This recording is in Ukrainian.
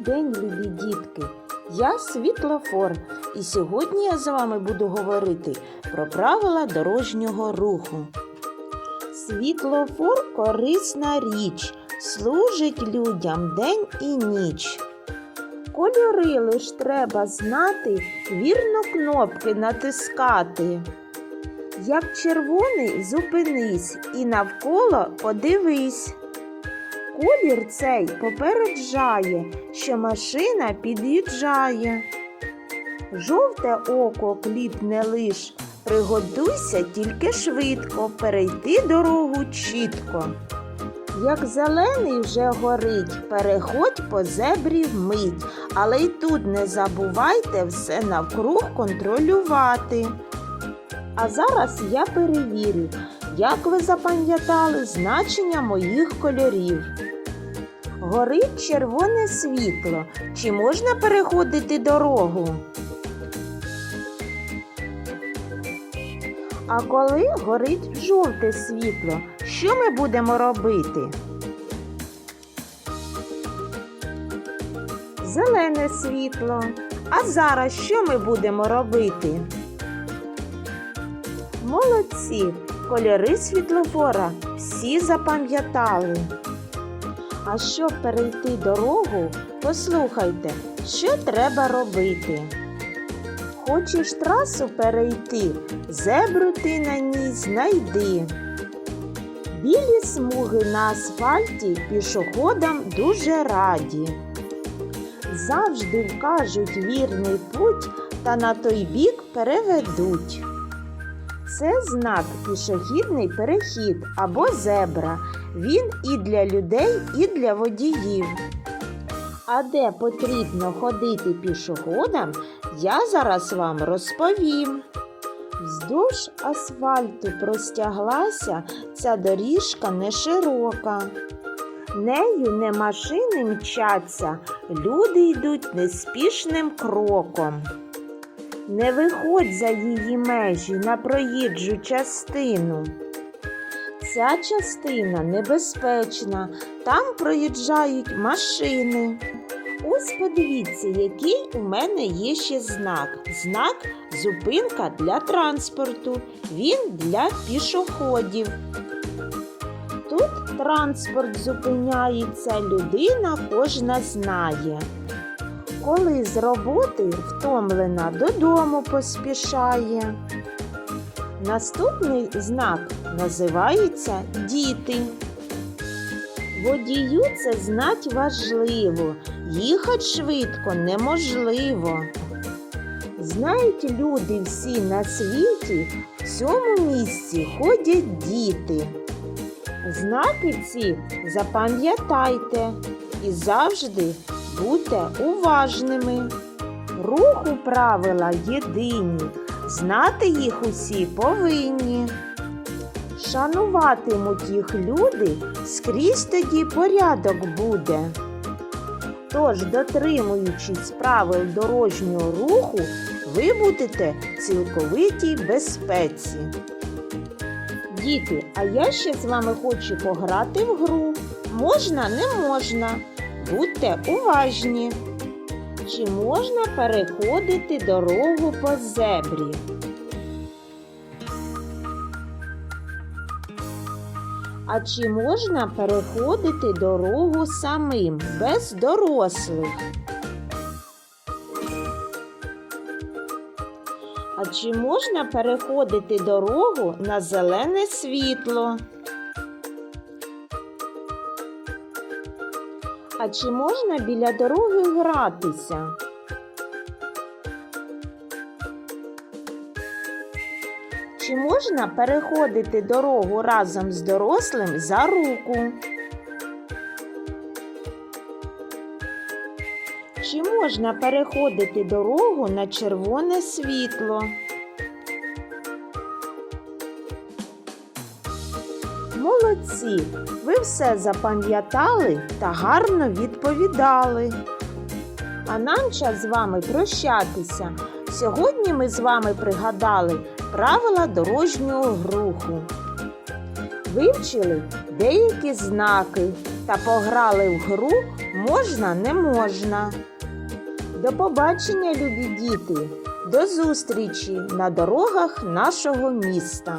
день, любі дітки! Я світлофор, і сьогодні я з вами буду говорити про правила дорожнього руху. Світлофор корисна річ, служить людям день і ніч. Кольори лиш треба знати, вірно кнопки натискати. Як червоний, зупинись і навколо подивись. Колір цей попереджає, що машина під'їжджає. Жовте око кліпне лиш, приготуйся тільки швидко перейти дорогу чітко. Як зелений вже горить, переходь по зебрі вмить, але й тут не забувайте все навкруг контролювати. А зараз я перевірю, як ви запам'ятали значення моїх кольорів. Горить червоне світло. Чи можна переходити дорогу? А коли горить жовте світло, що ми будемо робити? Зелене світло. А зараз що ми будемо робити? Молодці! Кольори світлофора всі запам'ятали. А щоб перейти дорогу, послухайте, що треба робити. Хочеш трасу перейти, зебру ти на ній знайди. Білі смуги на асфальті пішоходам дуже раді. Завжди вкажуть вірний путь та на той бік переведуть. Це знак пішохідний перехід або зебра. Він і для людей, і для водіїв. А де потрібно ходити пішоходам, я зараз вам розповім. Вздовж асфальту простяглася ця доріжка не широка. Нею не машини мчаться, люди йдуть неспішним кроком. Не виходь за її межі на проїжджу частину. Ця частина небезпечна, там проїжджають машини. Ось подивіться, який у мене є ще знак. Знак зупинка для транспорту. Він для пішоходів. Тут транспорт зупиняється, людина кожна знає. Коли з роботи втомлена додому поспішає. Наступний знак називається діти. Водію це знать важливо, їхать швидко неможливо. Знають люди всі на світі, в цьому місці ходять діти. Знаки ці запам'ятайте і завжди будьте уважними. Руху правила єдині, знати їх усі повинні. Шануватимуть їх люди, скрізь тоді порядок буде. Тож, дотримуючись правил дорожнього руху, ви будете в цілковитій безпеці. Діти, а я ще з вами хочу пограти в гру. Можна, не можна. Будьте уважні. Чи можна переходити дорогу по зебрі? А чи можна переходити дорогу самим, без дорослих? А чи можна переходити дорогу на зелене світло? А чи можна біля дороги гратися? Чи можна переходити дорогу разом з дорослим за руку? Чи можна переходити дорогу на червоне світло? Молодці! Ви все запам'ятали та гарно відповідали. А нам час з вами прощатися. Сьогодні ми з вами пригадали правила дорожнього руху. Вивчили деякі знаки та пограли в гру можна не можна. До побачення, любі діти! До зустрічі на дорогах нашого міста!